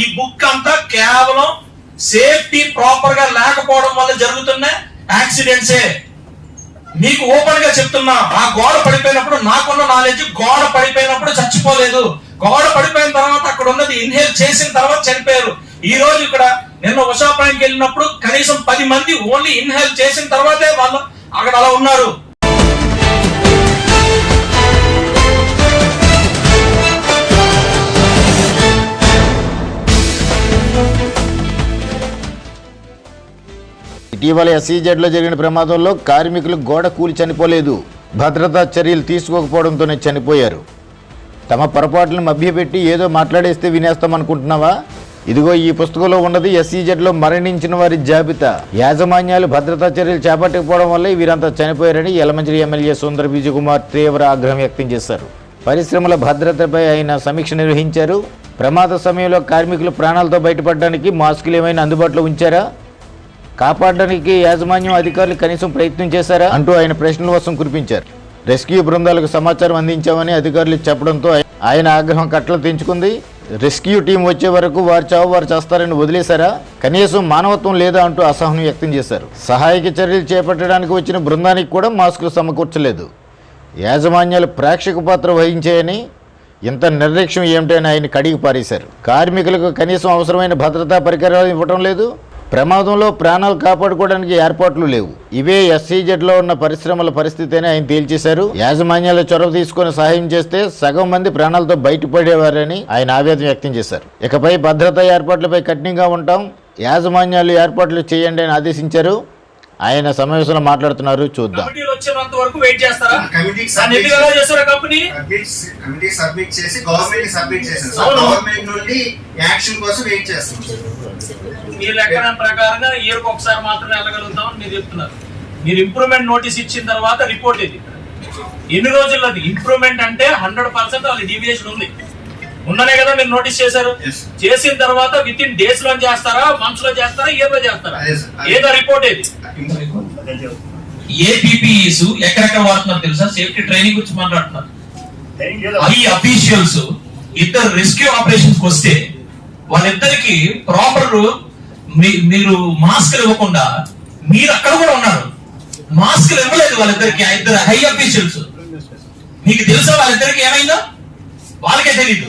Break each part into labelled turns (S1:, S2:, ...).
S1: ఈ బుక్ అంతా కేవలం సేఫ్టీ ప్రాపర్గా లేకపోవడం వల్ల జరుగుతున్న యాక్సిడెంట్సే. మీకు ఓపెన్గా చెప్తున్నా ఆ గోడ పడిపోయినప్పుడు నాకున్న నాలెడ్జ్ గోడ పడిపోయినప్పుడు చచ్చిపోలేదు. గోడ పడిపోయిన తర్వాత అక్కడ ఉన్నది ఇన్హేల్ చేసిన తర్వాత చనిపోయారు. ఈ రోజు ఇక్కడ నిన్న ఉషాపానికి వెళ్ళినప్పుడు కనీసం పది మంది ఓన్లీ ఇన్హేల్ చేసిన తర్వాతే వాళ్ళు అక్కడ అలా ఉన్నారు.
S2: ఇటీవల ఎస్ఈజెడ్లో జరిగిన ప్రమాదంలో కార్మికులు గోడ కూలి చనిపోలేదు. భద్రతా చర్యలు తీసుకోకపోవడంతోనే చనిపోయారు. తమ పొరపాట్లను మభ్యపెట్టి ఏదో మాట్లాడేస్తే వినేస్తామనుకుంటున్నావా? ఇదిగో ఈ పుస్తకంలో ఉన్నది ఎస్ఈజెడ్లో మరణించిన వారి జాబితా. యాజమాన్యాలు భద్రతా చర్యలు చేపట్టకపోవడం వల్ల వీరంతా చనిపోయారని యలమంచిలి ఎమ్మెల్యే సుందర విజయకుమార్ తీవ్ర ఆగ్రహం వ్యక్తం చేశారు. పరిశ్రమల భద్రతపై ఆయన సమీక్ష నిర్వహించారు. ప్రమాద సమయంలో కార్మికులు ప్రాణాలతో బయటపడడానికి మాస్కులు ఏమైనా అందుబాటులో ఉంచారా? కాపాడడానికి యాజమాన్యం అధికారులు కనీసం ప్రయత్నం చేశారా? అంటూ ఆయన ప్రశ్నల కోసం కురిపించారు. రెస్క్యూ బృందాలకు సమాచారం అందించామని అధికారులు చెప్పడంతో ఆయన ఆగ్రహం కట్టలు తెంచుకుంది. రెస్క్యూ టీం వచ్చే వరకు వారు చావు వారు చేస్తారని వదిలేశారా? కనీసం మానవత్వం లేదా అంటూ అసహనం వ్యక్తం చేశారు. సహాయక చర్యలు చేపట్టడానికి వచ్చిన బృందానికి కూడా మాస్కులు సమకూర్చలేదు. యాజమాన్యాలు ప్రేక్షక పాత్ర వహించాయని ఇంత నిర్లక్ష్యం ఏమిటని ఆయన కడిగి పారేశారు. కార్మికులకు కనీసం అవసరమైన భద్రతా పరికరాలు ఇవ్వటం లేదు. ప్రమాదంలో ప్రాణాలు కాపాడుకోవడానికి ఏర్పాట్లు లేవు. ఇవే ఎస్సీజెడ్లో ఉన్న పరిశ్రమల పరిస్థితి అని ఆయన తేల్చేశారు. యాజమాన్యాలు చొరవ తీసుకొని సహాయం చేస్తే సగం మంది ప్రాణాలతో బయటపడేవారని ఆయన ఆవేదన వ్యక్తం చేశారు. ఇకపై భద్రతా ఏర్పాట్లపై కఠినంగా ఉంటాం. యాజమాన్యాలు ఏర్పాట్లు చేయండి అని ఆదేశించారు. ఆయన సమావేశంలో మాట్లాడుతున్నారు చూద్దాం.
S1: కమిటీలు వచ్చేంత వరకు వెయిట్ చేస్తారా? కంపెనీ?
S3: కమిటీ సబ్మిట్ చేసి గవర్నమెంట్ సబ్మిట్. గవర్నమెంట్ నుండి యాక్షన్ కోసం వెయిట్
S1: మీరు లెక్కన ప్రకారంగా ఒకసారి మాత్రమే వెళ్ళగలుగుతాం అని మీరు చెప్తున్నారు. మీరు ఇంప్రూవ్మెంట్ నోటీస్ ఇచ్చిన తర్వాత రిపోర్ట్ ఇది ఎన్ని రోజులది ఇంప్రూవ్మెంట్ అంటే హండ్రెడ్ పర్సెంట్ వాళ్ళ డీవియేషన్ ఉంది. ఉండనే కదా మీరు నోటీస్ చేశారు. చేసిన తర్వాత విత్ ఇన్ డేస్లో చేస్తారా మంత్స్లో చేస్తారా ఇయర్లో చేస్తారా?
S3: Yes, sir.
S1: ఏదో? రిపోర్ట్ ఏ పీపీఈస్ ఎక్కడెక్కడ వాడుతున్నారు తెలుసా? సేఫ్టీ ట్రైనింగ్ గురించి మాట్లాడుతున్నారు. ఈ అఫీషియల్స్. ఇద్దరు రెస్క్యూ ఆపరేషన్స్ వస్తే వాళ్ళిద్దరికి ప్రాపర్ మీరు మాస్క్ ఇవ్వకుండా మీరు అక్కడ కూడా ఉన్నారు. మాస్క్లు ఇవ్వలేదు వాళ్ళిద్దరికి. ఆ ఇద్దరు హై అఫీషియల్స్. మీకు తెలుసా వాళ్ళిద్దరికి ఏమైందో? వాళ్ళకే తెలీదు.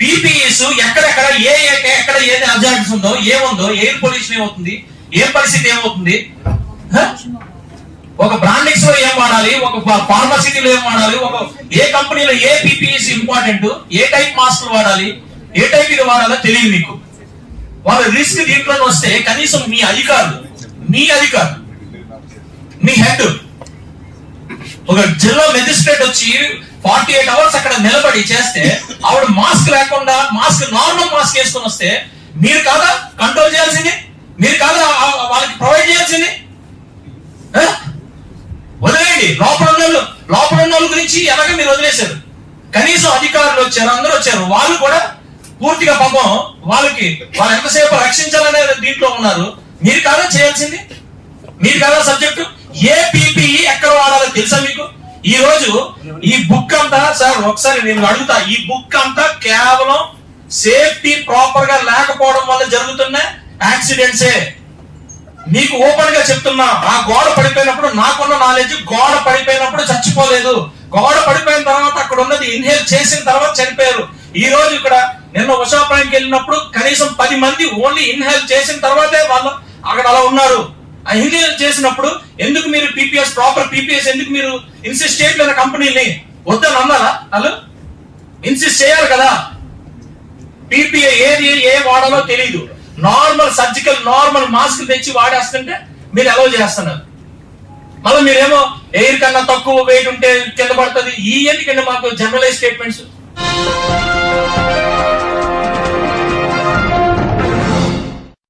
S1: పీపీఎస్ ఎక్కడెక్కడ ఏ ఏ- ఎక్కడ ఏది అజార్ట్స్ ఉందో ఏముందో ఎయిర్ పొల్యూషన్ ఏమవుతుంది? ఏ పరిస్థితి ఏమవుతుంది? ఒక బ్రాండింగ్స్లో ఏం వాడాలి? ఒక ఫార్మసిటీలో ఏం వాడాలి? ఒక ఏ కంపెనీలో ఏ పీపీఎస్ ఇంపార్టెంట్? ఏ టైప్ మాస్క్ వాడాలి? ఏ టైప్ ఇది వాడాలో తెలియదు మీకు వాళ్ళ రిస్క్ దీంట్లో వస్తే కనీసం మీ అధికారులు మీ అధికారులు మీ హెడ్ ఒక జిల్లా మెజిస్ట్రేట్ వచ్చి ఫార్టీ ఎయిట్ అవర్స్ అక్కడ నిలబడి చేస్తే ఆవిడ మాస్క్ లేకుండా మాస్క్ నార్మల్ మాస్క్ వేసుకొని వస్తే మీరు కాదా? కంట్రోల్ చేయాల్సింది? మీరు కాదా వాళ్ళకి ప్రొవైడ్ చేయాల్సింది? వదిలేయండి. లోపల ఉన్న లోపల ఉన్న వాళ్ళ గురించి ఎలాగ మీరు వదిలేశారు? కనీసం అధికారులు వచ్చారు అందరూ వచ్చారు. వాళ్ళు కూడా పూర్తిగా పాపం వాళ్ళకి వాళ్ళు ఎంతసేపు రక్షించాలనే దీంట్లో ఉన్నారు. మీరు కాదా చేయాల్సింది? మీరు కదా సబ్జెక్టు? ఏ పీపీఈ ఎక్కడ వాడాలో తెలుసా మీకు? ఈ రోజు ఈ బుక్ అంతా సార్ ఒకసారి నేను అడుగుతా. ఈ బుక్ అంతా కేవలం సేఫ్టీ ప్రాపర్గా లేకపోవడం వల్ల జరుగుతున్న యాక్సిడెంట్సే. నీకు ఓపెన్గా చెప్తున్నా ఆ గోడ పడిపోయినప్పుడు నాకున్న నాలెడ్జ్ గోడ పడిపోయినప్పుడు చచ్చిపోలేదు. గోడ పడిపోయిన తర్వాత అక్కడ ఉన్నది ఇన్హేల్ చేసిన తర్వాత చనిపోయారు. ఈ రోజు ఇక్కడ నిన్న ఉషాపానికి వెళ్ళినప్పుడు కనీసం పది మంది ఓన్లీ ఇన్హేల్ చేసిన తర్వాతే వాళ్ళు అక్కడ అలా ఉన్నారు. ఆ ఇన్హేల్ చేసినప్పుడు ఎందుకు మీరు పీపీఎస్ ప్రాపర్ పీపీఎస్ ఎందుకు మీరు ఇన్సిస్ట్ చేయట్లేదు కంపెనీని వద్దని అన్నారా? వాళ్ళు ఇన్సిస్ట్ చేయాలి కదా. పీపీఏ ఏది ఏ వాడాలో తెలియదు నార్మల్ సర్జికల్ నార్మల్ మాస్క్ తెచ్చి వాడేస్తుంటే మీరు అలౌ చేస్తున్నారు. మళ్ళీ మీరేమో ఎయిర్ కన్నా తక్కువ వెయిట్ ఉంటే కింద పడుతుంది. ఈ ఎందుకండి మాకు జనరలైజ్ స్టేట్మెంట్స్